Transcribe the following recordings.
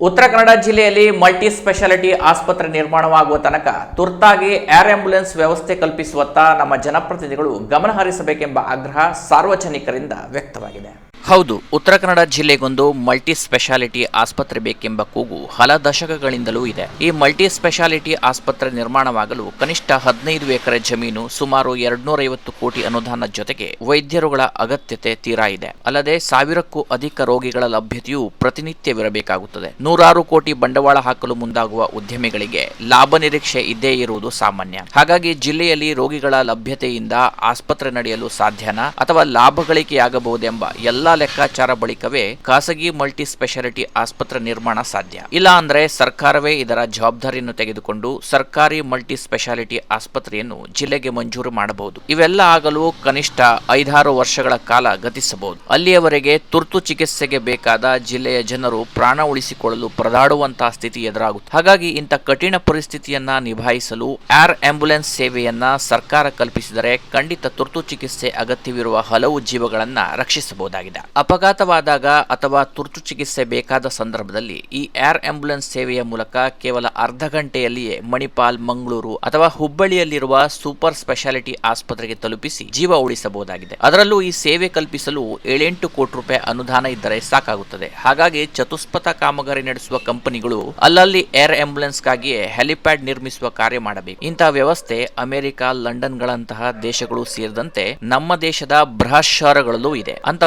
ಉತ್ತರ ಕನ್ನಡ ಜಿಲ್ಲೆಯಲ್ಲಿ multi speciality ಆಸ್ಪತ್ರೆ ನಿರ್ಮಾಣವಾಗುವ ತನಕ ತುರ್ತಾಗಿ ಏರ್ ಆಂಬ್ಯುಲೆನ್ಸ್ ವ್ಯವಸ್ಥೆ ಕಲ್ಪಿಸುವತ್ತ ನಮ್ಮ ಜನಪ್ರತಿನಿಧಿಗಳು ಗಮನ ಹರಿಸಬೇಕೆಂಬ ಆಗ್ರಹ ಸಾರ್ವಜನಿಕರಿಂದ ವ್ಯಕ್ತವಾಗಿದೆ. ಹೌದು, ಉತ್ತರ ಕನ್ನಡ ಜಿಲ್ಲೆಗೊಂದು ಮಲ್ಟಿ ಸ್ಪೆಷಾಲಿಟಿ ಆಸ್ಪತ್ರೆ ಬೇಕೆಂಬ ಕೂಗು ಹಲ ದಶಕಗಳಿಂದಲೂ ಇದೆ. ಈ ಮಲ್ಟಿ ಸ್ಪೆಷಾಲಿಟಿ ಆಸ್ಪತ್ರೆ ನಿರ್ಮಾಣವಾಗಲು ಕನಿಷ್ಠ ಹದಿನೈದು ಎಕರೆ ಜಮೀನು ಸುಮಾರು ಎರಡ್ನೂರೈವತ್ತು ಕೋಟಿ ಅನುದಾನ ಜೊತೆಗೆ ವೈದ್ಯರುಗಳ ಅಗತ್ಯತೆ ತೀರಾ ಇದೆ. ಅಲ್ಲದೆ ಸಾವಿರಕ್ಕೂ ಅಧಿಕ ರೋಗಿಗಳ ಲಭ್ಯತೆಯೂ ಪ್ರತಿನಿತ್ಯವಿರಬೇಕಾಗುತ್ತದೆ. ನೂರಾರು ಕೋಟಿ ಬಂಡವಾಳ ಹಾಕಲು ಮುಂದಾಗುವ ಉದ್ಯಮಿಗಳಿಗೆ ಲಾಭ ನಿರೀಕ್ಷೆ ಇದ್ದೇ ಇರುವುದು ಸಾಮಾನ್ಯ. ಹಾಗಾಗಿ ಜಿಲ್ಲೆಯಲ್ಲಿ ರೋಗಿಗಳ ಲಭ್ಯತೆಯಿಂದ ಆಸ್ಪತ್ರೆ ನಡೆಯಲು ಸಾಧ್ಯನಾ ಅಥವಾ ಲಾಭ ಗಳಿಕೆಯಾಗಬಹುದೆಂಬ ಎಲ್ಲಾ ಲೆಕ್ಕಾಚಾರ ಬಳಿಕವೇ ಖಾಸಗಿ ಮಲ್ಟಿ ಸ್ಪೆಷಾಲಿಟಿ ಆಸ್ಪತ್ರೆ ನಿರ್ಮಾಣ ಸಾಧ್ಯ. ಇಲ್ಲ ಅಂದ್ರೆ ಸರ್ಕಾರವೇ ಇದರ ಜವಾಬ್ದಾರಿಯನ್ನು ತೆಗೆದುಕೊಂಡು ಸರ್ಕಾರಿ ಮಲ್ಟಿ ಸ್ಪೆಷಾಲಿಟಿ ಆಸ್ಪತ್ರೆಯನ್ನು ಜಿಲ್ಲೆಗೆ ಮಂಜೂರು ಮಾಡಬಹುದು. ಇವೆಲ್ಲ ಆಗಲು ಕನಿಷ್ಠ ಐದಾರು ವರ್ಷಗಳ ಕಾಲ ಗತಿಸಬಹುದು. ಅಲ್ಲಿಯವರೆಗೆ ತುರ್ತು ಚಿಕಿತ್ಸೆಗೆ ಬೇಕಾದ ಜಿಲ್ಲೆಯ ಜನರು ಪ್ರಾಣ ಉಳಿಸಿಕೊಳ್ಳಲು ಪರದಾಡುವಂತಹ ಸ್ಥಿತಿ ಎದುರಾಗುತ್ತೆ. ಹಾಗಾಗಿ ಇಂಥ ಕಠಿಣ ಪರಿಸ್ಥಿತಿಯನ್ನ ನಿಭಾಯಿಸಲು ಏರ್ ಆಂಬ್ಯುಲೆನ್ಸ್ ಸೇವೆಯನ್ನ ಸರ್ಕಾರ ಕಲ್ಪಿಸಿದರೆ ಖಂಡಿತ ತುರ್ತು ಚಿಕಿತ್ಸೆ ಅಗತ್ಯವಿರುವ ಹಲವು ಜೀವಗಳನ್ನ ರಕ್ಷಿಸಬಹುದಾಗಿದೆ. ಅಪಘಾತವಾದಾಗ ಅಥವಾ ತುರ್ತು ಚಿಕಿತ್ಸೆ ಬೇಕಾದ ಸಂದರ್ಭದಲ್ಲಿ ಈ ಏರ್ ಆಂಬ್ಯುಲೆನ್ಸ್ ಸೇವೆಯ ಮೂಲಕ ಕೇವಲ ಅರ್ಧ ಗಂಟೆಯಲ್ಲಿಯೇ ಮಣಿಪಾಲ್, ಮಂಗಳೂರು ಅಥವಾ ಹುಬ್ಬಳ್ಳಿಯಲ್ಲಿರುವ ಸೂಪರ್ ಸ್ಪೆಷಾಲಿಟಿ ಆಸ್ಪತ್ರೆಗೆ ತಲುಪಿಸಿ ಜೀವ ಉಳಿಸಬಹುದಾಗಿದೆ. ಅದರಲ್ಲೂ ಈ ಸೇವೆ ಕಲ್ಪಿಸಲು ಏಳೆಂಟು ಕೋಟಿ ರೂಪಾಯಿ ಅನುದಾನ ಇದ್ದರೆ ಸಾಕಾಗುತ್ತದೆ. ಹಾಗಾಗಿ ಚತುಷ್ಪಥ ಕಾಮಗಾರಿ ನಡೆಸುವ ಕಂಪನಿಗಳು ಅಲ್ಲಲ್ಲಿ ಏರ್ ಆಂಬ್ಯುಲೆನ್ಸ್ಗಾಗಿಯೇ ಹೆಲಿಪ್ಯಾಡ್ ನಿರ್ಮಿಸುವ ಕಾರ್ಯ ಮಾಡಬೇಕು. ಇಂತಹ ವ್ಯವಸ್ಥೆ ಅಮೆರಿಕ ಲಂಡನ್ ಗಳಂತಹ ದೇಶಗಳು ಸೇರಿದಂತೆ ನಮ್ಮ ದೇಶದ ಬೃಹತ್ ಇದೆ. ಅಂತ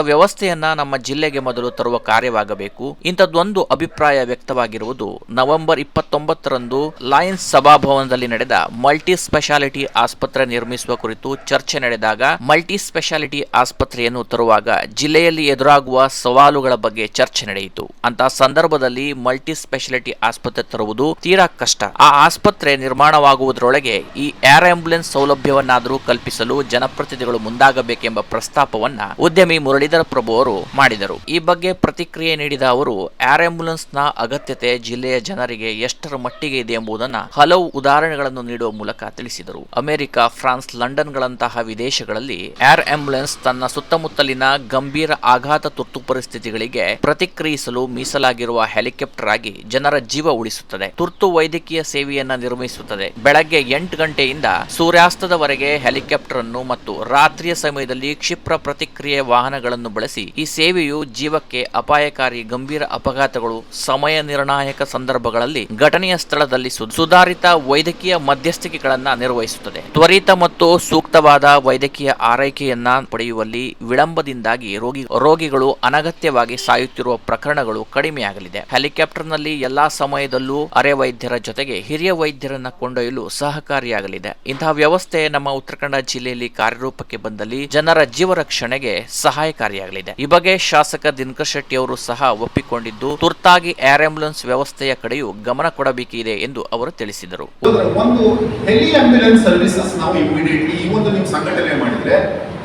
ವ್ಯವಸ್ಥೆಯನ್ನ ನಮ್ಮ ಜಿಲ್ಲೆಗೆ ಮೊದಲು ತರುವ ಕಾರ್ಯವಾಗಬೇಕು. ಇಂಥದ್ದೊಂದು ಅಭಿಪ್ರಾಯ ವ್ಯಕ್ತವಾಗಿರುವುದು ನವೆಂಬರ್ ಇಪ್ಪತ್ತೊಂಬತ್ತರಂದು ಲಯನ್ಸ್ ಸಭಾಭವನದಲ್ಲಿ ನಡೆದ ಮಲ್ಟಿ ಸ್ಪೆಷಾಲಿಟಿ ಆಸ್ಪತ್ರೆ ನಿರ್ಮಿಸುವ ಕುರಿತು ಚರ್ಚೆ ನಡೆದಾಗ ಮಲ್ಟಿ ಸ್ಪೆಷಾಲಿಟಿ ಆಸ್ಪತ್ರೆಯನ್ನು ತರುವಾಗ ಜಿಲ್ಲೆಯಲ್ಲಿ ಎದುರಾಗುವ ಸವಾಲುಗಳ ಬಗ್ಗೆ ಚರ್ಚೆ ನಡೆಯಿತು. ಅಂತ ಸಂದರ್ಭದಲ್ಲಿ ಮಲ್ಟಿ ಸ್ಪೆಷಾಲಿಟಿ ಆಸ್ಪತ್ರೆ ತರುವುದು ತೀರಾ ಕಷ್ಟ. ಆ ಆಸ್ಪತ್ರೆ ನಿರ್ಮಾಣವಾಗುವುದರೊಳಗೆ ಈ ಏರ್ ಆಂಬ್ಯುಲೆನ್ಸ್ ಸೌಲಭ್ಯವನ್ನಾದರೂ ಕಲ್ಪಿಸಲು ಜನಪ್ರತಿನಿಧಿಗಳು ಮುಂದಾಗಬೇಕೆಂಬ ಪ್ರಸ್ತಾಪವನ್ನ ಉದ್ಯಮಿ ಮುರಳೀಧರ ಪ್ರಭು ಅವರು ಮಾಡಿದರು. ಈ ಬಗ್ಗೆ ಪ್ರತಿಕ್ರಿಯೆ ನೀಡಿದ ಅವರು, ಏರ್ ಆಂಬ್ಯುಲೆನ್ಸ್ನ ಅಗತ್ಯತೆ ಜಿಲ್ಲೆಯ ಜನರಿಗೆ ಎಷ್ಟರ ಮಟ್ಟಿಗೆ ಇದೆ ಎಂಬುದನ್ನು ಹಲವು ಉದಾಹರಣೆಗಳನ್ನು ನೀಡುವ ಮೂಲಕ ತಿಳಿಸಿದರು. ಅಮೆರಿಕ, ಫ್ರಾನ್ಸ್ ಲಂಡನ್ ಗಳಂತಹ ವಿದೇಶಗಳಲ್ಲಿ ಏರ್ ಆಂಬ್ಯುಲೆನ್ಸ್ ತನ್ನ ಸುತ್ತಮುತ್ತಲಿನ ಗಂಭೀರ ಆಘಾತ ತುರ್ತು ಪರಿಸ್ಥಿತಿಗಳಿಗೆ ಪ್ರತಿಕ್ರಿಯಿಸಲು ಮೀಸಲಾಗಿರುವ ಹೆಲಿಕಾಪ್ಟರ್ ಆಗಿ ಜನರ ಜೀವ ಉಳಿಸುತ್ತದೆ. ತುರ್ತು ವೈದ್ಯಕೀಯ ಸೇವೆಯನ್ನ ನಿರ್ವಹಿಸುತ್ತದೆ. ಬೆಳಗ್ಗೆ ಎಂಟು ಗಂಟೆಯಿಂದ ಸೂರ್ಯಾಸ್ತದವರೆಗೆ ಹೆಲಿಕಾಪ್ಟರ್ ಅನ್ನು ಮತ್ತು ರಾತ್ರಿಯ ಸಮಯದಲ್ಲಿ ಕ್ಷಿಪ್ರ ಪ್ರತಿಕ್ರಿಯೆ ವಾಹನಗಳನ್ನು ಬಳಸಿ ಈ ಸೇವೆಯು ಜೀವಕ್ಕೆ ಅಪಾಯಕಾರಿ ಗಂಭೀರ ಅಪಘಾತಗಳು, ಸಮಯ ನಿರ್ಣಾಯಕ ಸಂದರ್ಭಗಳಲ್ಲಿ ಘಟನೆಯ ಸ್ಥಳದಲ್ಲಿ ಸುಧಾರಿತ ವೈದ್ಯಕೀಯ ಮಧ್ಯಸ್ಥಿಕೆಗಳನ್ನ ನಿರ್ವಹಿಸುತ್ತದೆ. ತ್ವರಿತ ಮತ್ತು ಸೂಕ್ತವಾದ ವೈದ್ಯಕೀಯ ಆರೈಕೆಯನ್ನ ಪಡೆಯುವಲ್ಲಿ ವಿಳಂಬದಿಂದಾಗಿ ರೋಗಿ, ರೋಗಿಗಳು ಅನಗತ್ಯವಾಗಿ ಸಾಯುತ್ತಿರುವ ಪ್ರಕರಣಗಳು ಕಡಿಮೆಯಾಗಲಿದೆ. ಹೆಲಿಕಾಪ್ಟರ್ನಲ್ಲಿ ಎಲ್ಲಾ ಸಮಯದಲ್ಲೂ ಅರೆ ವೈದ್ಯರ ಜೊತೆಗೆ ಹಿರಿಯ ವೈದ್ಯರನ್ನ ಕೊಂಡೊಯ್ಯಲು ಸಹಕಾರಿಯಾಗಲಿದೆ. ಇಂತಹ ವ್ಯವಸ್ಥೆ ನಮ್ಮ ಉತ್ತರ ಕನ್ನಡ ಜಿಲ್ಲೆಯಲ್ಲಿ ಕಾರ್ಯರೂಪಕ್ಕೆ ಬಂದಲ್ಲಿ ಜನರ ಜೀವ ರಕ್ಷಣೆಗೆ ಸಹಾಯಕಾರಿಯಾಗಲಿದೆ. ಈ ಬಗ್ಗೆ ಶಾಸಕ ದಿನಕರ್ ಶೆಟ್ಟಿ ಅವರು ಸಹ ಒಪ್ಪಿಕೊಂಡಿದ್ದು, ತುರ್ತಾಗಿ ಏರ್ ಆಂಬ್ಯುಲೆನ್ಸ್ ವ್ಯವಸ್ಥೆಯ ಕಡೆಯೂ ಗಮನ ಕೊಡಬೇಕಿದೆ ಎಂದು ಅವರು ತಿಳಿಸಿದರು. ಒಂದು ಹೆಲಿ ಆಂಬ್ಯುಲೆನ್ಸ್ ಸರ್ವಿಸಸ್ ನಾವು ಇಮಿಡಿಯೇಟ್ಲಿ ಈ ಒಂದು ನೀವು ಸಂಘಟನೆ ಮಾಡಿದ್ರೆ,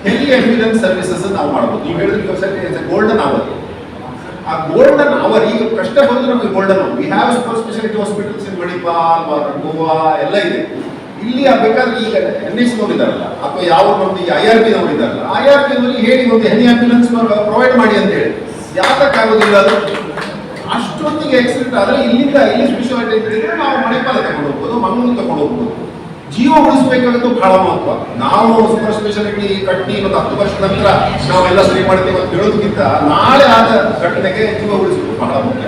ಹೆಲಿ ಆಂಬ್ಯುಲೆನ್ಸ್ ಸರ್ವಿಸಸ್ ನಾವು ಮಾಡಬಹುದು ನೀವು ಹೇಳಿದ್ರೆ ಗೋಲ್ಡನ್ ಅವರ್ ಆ ಗೋಲ್ಡನ್ ಅವರ್ ಈಗ ಕಷ್ಟ ಬಂದ್ರೆ ನಮಗೆ golden we have speciality hospitals in Manipal Goa ಎಲ್ಲ ಇದೆ. ಇಲ್ಲಿ ಬೇಕಾದ್ರೆ ಈಗ ಎನ್ ಎಸ್ ನೋಡಿದಾರಲ್ಲ ಅಥವಾ ಯಾವ ಈ ಐ ಆರ್ ಪಿ ನೋಡಿದಾರಲ್ಲ ಐ ಆರ್ ಪಿ ನಲ್ಲಿ ಹೇಳಿ ಒಂದು ಹೆನಿ ಆಂಬ್ಯುಲೆನ್ಸ್ ಪ್ರೊವೈಡ್ ಮಾಡಿ ಅಂತ ಹೇಳಿ. ಯಾತಕ್ಕಾಗೋದಿಲ್ಲ ಅದು? ಅಷ್ಟೊತ್ತಿಗೆ ಆಕ್ಸಿಡೆಂಟ್ ಆದ್ರೆ ಇಲ್ಲಿಂದ ಇಲ್ಲಿ ಸ್ಪೆಷಾಲಿಟಿ ಅಂತ ಹೇಳಿದ್ರೆ ನಾವು ಮಣಿಪಾಲ ತಗೊಂಡು ಹೋಗ್ಬೋದು, ಮಂಗಳೂರು ತಗೊಂಡು ಹೋಗ್ಬೋದು. ಜೀವ ಉಳಿಸಬೇಕಾಗಿದ್ದು ಬಹಳ ಮಹತ್ವ. ನಾವು ಸೂಪರ್ ಸ್ಪೆಷಾಲಿಟಿ ಕಟ್ಟಿ ಒಂದು ಹತ್ತು ವರ್ಷದ ನಂತರ ನಾವೆಲ್ಲ ಸರಿ ಮಾಡ್ತೀವಿ ಅಂತ ಹೇಳೋದಕ್ಕಿಂತ ನಾಳೆ ಆದ ಘಟನೆಗೆ ಜೀವ ಉಳಿಸೋದು ಬಹಳ ಮುಖ್ಯ.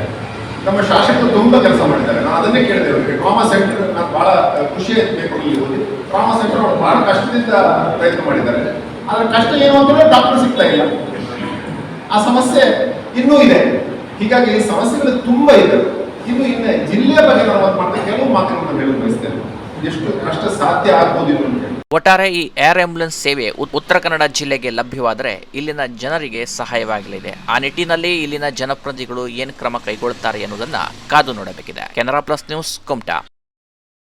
ನಮ್ಮ ಶಾಸಕರು ತುಂಬಾ ಕೆಲಸ ಮಾಡಿದ್ದಾರೆ. ಅದನ್ನೇ ಕೇಳಿದೆ ಅವರಿಗೆ. ಟ್ರಾಮಾ ಸೆಂಟರ್ ನಾನು ಬಹಳ ಖುಷಿ ಬೇಕು ಇಲ್ಲಿ ಹೋಗಿ. ಟ್ರಾಮಾ ಸೆಂಟರ್ ಅವರು ಬಹಳ ಕಷ್ಟದಿಂದ ಪ್ರಯತ್ನ ಮಾಡಿದ್ದಾರೆ. ಆದ್ರೆ ಕಷ್ಟ ಏನು ಅಂತಂದ್ರೆ ಡಾಕ್ಟರ್ ಸಿಗ್ತಾ ಇಲ್ಲ. ಆ ಸಮಸ್ಯೆ ಇನ್ನೂ ಇದೆ. ಹೀಗಾಗಿ ಸಮಸ್ಯೆಗಳು ತುಂಬಾ ಇದೆ. ಇನ್ನು ಇನ್ನು ಜಿಲ್ಲೆಯ ಬಗ್ಗೆ ನಾನು ಮಾತು ಕೆಲವು ಮಾತುಗಳನ್ನು ಹೇಳಲು ಬಯಸ್ತೇನೆ. ಎಷ್ಟು ಕಷ್ಟ ಸಾಧ್ಯ ಆಗ್ಬೋದು ಇನ್ನು ಒಟ್ಟಾರೆ ಈ ಏರ್ ಆಂಬ್ಯುಲೆನ್ಸ್ ಸೇವೆ ಉತ್ತರ ಕನ್ನಡ ಜಿಲ್ಲೆಗೆ ಲಭ್ಯವಾದರೆ ಇಲ್ಲಿನ ಜನರಿಗೆ ಸಹಾಯವಾಗಲಿದೆ. ಆ ನಿಟ್ಟಿನಲ್ಲಿ ಇಲ್ಲಿನ ಜನಪ್ರತಿನಿಧಿಗಳು ಏನು ಕ್ರಮ ಕೈಗೊಳ್ಳುತ್ತಾರೆ ಎನ್ನುವುದನ್ನು ಕಾದು ನೋಡಬೇಕಿದೆ. Canara plus news Kumta.